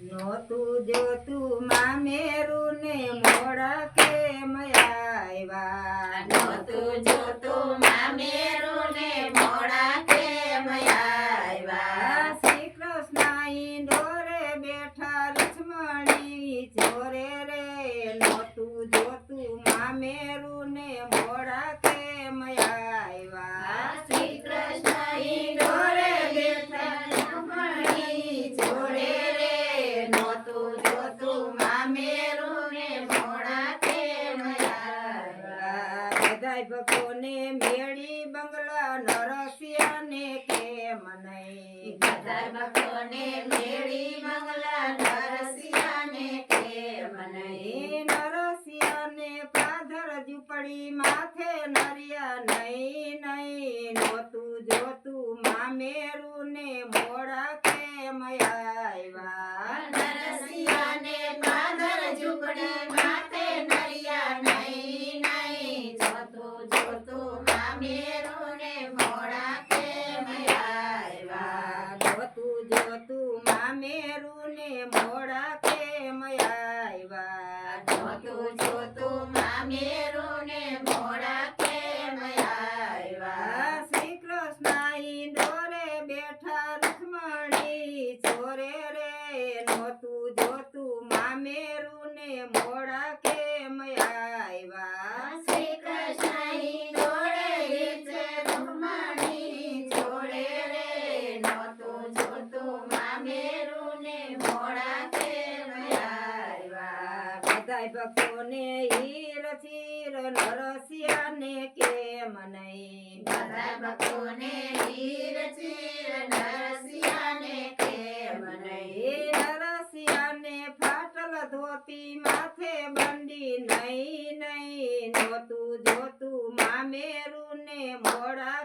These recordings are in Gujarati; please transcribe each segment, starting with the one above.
નોતું જોતું મામેરું ને મોડા કેમ આવ્યા ભગોને મેળી બંગલા નરસિયાને કેમ નહીં? ગદર ભગોને મેળી બંગલા નરસિયાને કેમ નહીં? નરસિયાને પાધર ઝૂંપડી માથે નરિયા નહીં નહીં નોતું જોતું મામેરું છો તું મામે ભક્તોને હીર ફીર નરસિયાને કેમ નહીં બધા ભક્તોને હીર ફીર નરસિયાને કેમ નહીં નરસિયાને ફાટલ ધોતી માથે બંડી નહીં નહીં જોતું જોતું મામેરું ને મોડા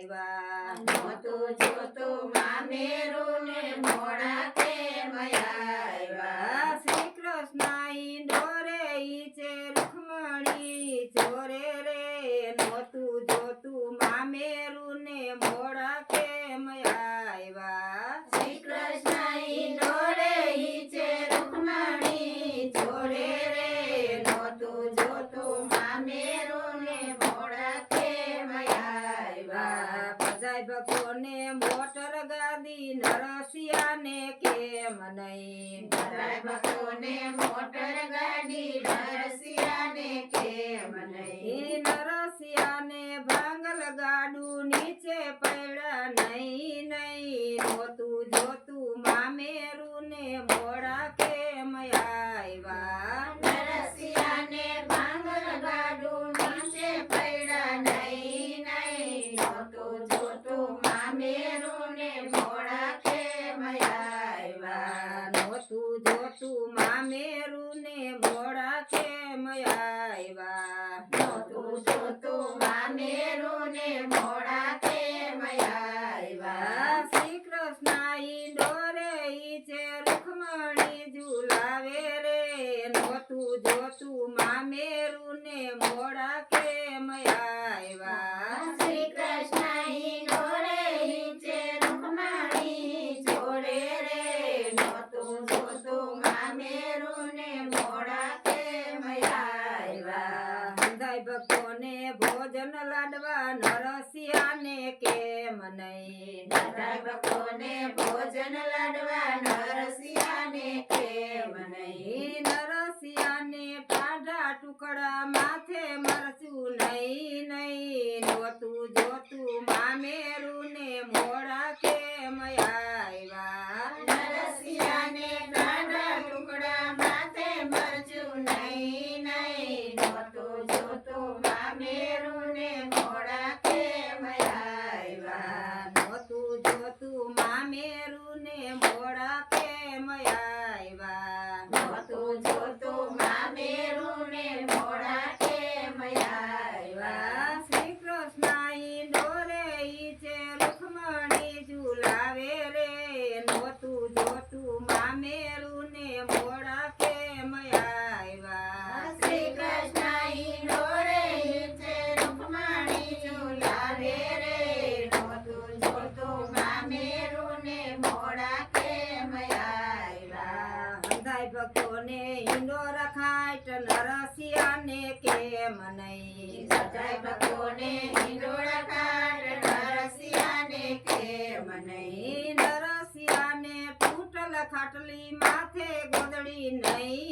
આવ્યા જોતો મામેરું ભક્તોને મોટર ગાદી નરસિયાને કેમ નહીં? ભક્તોને મોટર ગાદી નરસિયાને આવ્યા નહોતું જોતું મામેરું ને મોડા તેમ આવ્યા શ્રી કૃષ્ણ ઈ ડોરે ઈ છે રૂખમણી ઝુલાવે મોડા નહીં નરક કોને મનઈ સજાય ભગોને હિંડોળા કાંડ નરસિયાને કે મનઈ નરસિયાને ફૂટલ ખાટલી માથે ગોદડી નહીં